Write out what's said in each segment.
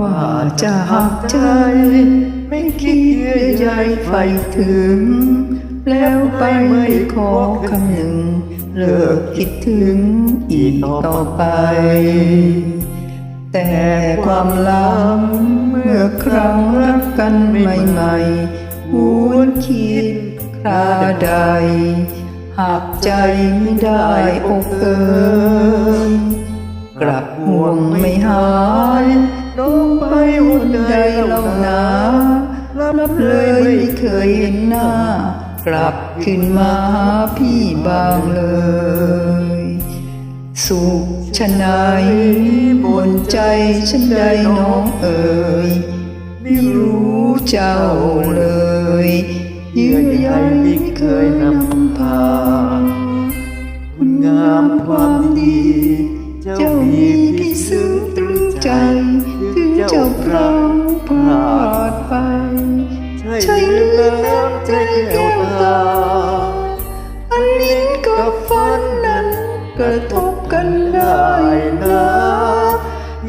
ว่าจะหักใจ ไม่คิดเยื่อใยไฟถึง แล้วไปไม่ขอคำหนึ่ง เลิกคิดถึงอีกต่อไป แต่ความล้ำเมื่อครั้งรักกันใหม่ๆหวนคิดคราใดหักใจไม่ได้อกเอ่ย กลับห่วงไม่หายน้องไปวันใดเล่านารับเลยไม่เคยเห็นหน้า กลับขึ้นมาหาพี่บางเลย สุขชะไหนบนใจฉันใดน้องเอ่ยไม่รู้เจ้าเลย เยื่อใยไม่เคยนำ ล้วใจแก้วตาอันลิ้นกับฟันนั้นกระทบกันได้นะ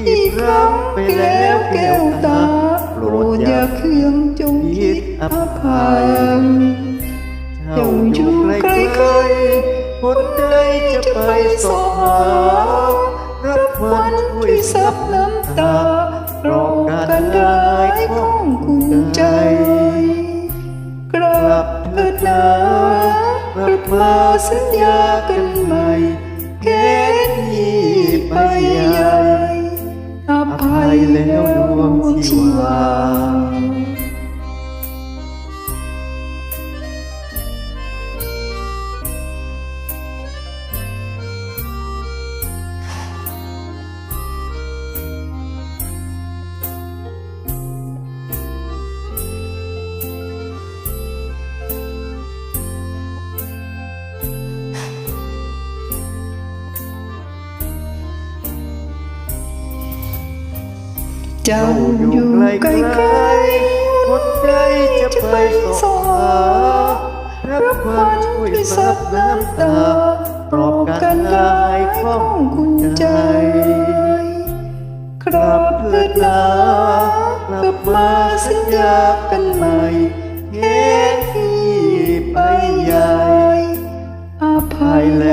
อีกครั้งไปแล้วแก้วตาโปรดอย่าเคืองจงคิดอภัยจ้าอยู่ไกลไกลคนใดจะไปสอหารับวันช่วยซับน้ำตาปลอกันได้ของคุณใจ ลับเถิดนากลับมาสัญญากันใหม่แค่นี้ไปใหญ่อภัยแล้วดวงชีวา เจ้าอยู่ไกลไกลคนใดจะไปสอหารับความช่วยซับน้ำตาปลอบกันได้ของคุณใจครับเถิดนากลับมาสัญญากันใหม่แค่ที่ไปใหญ่อภัยแล้ว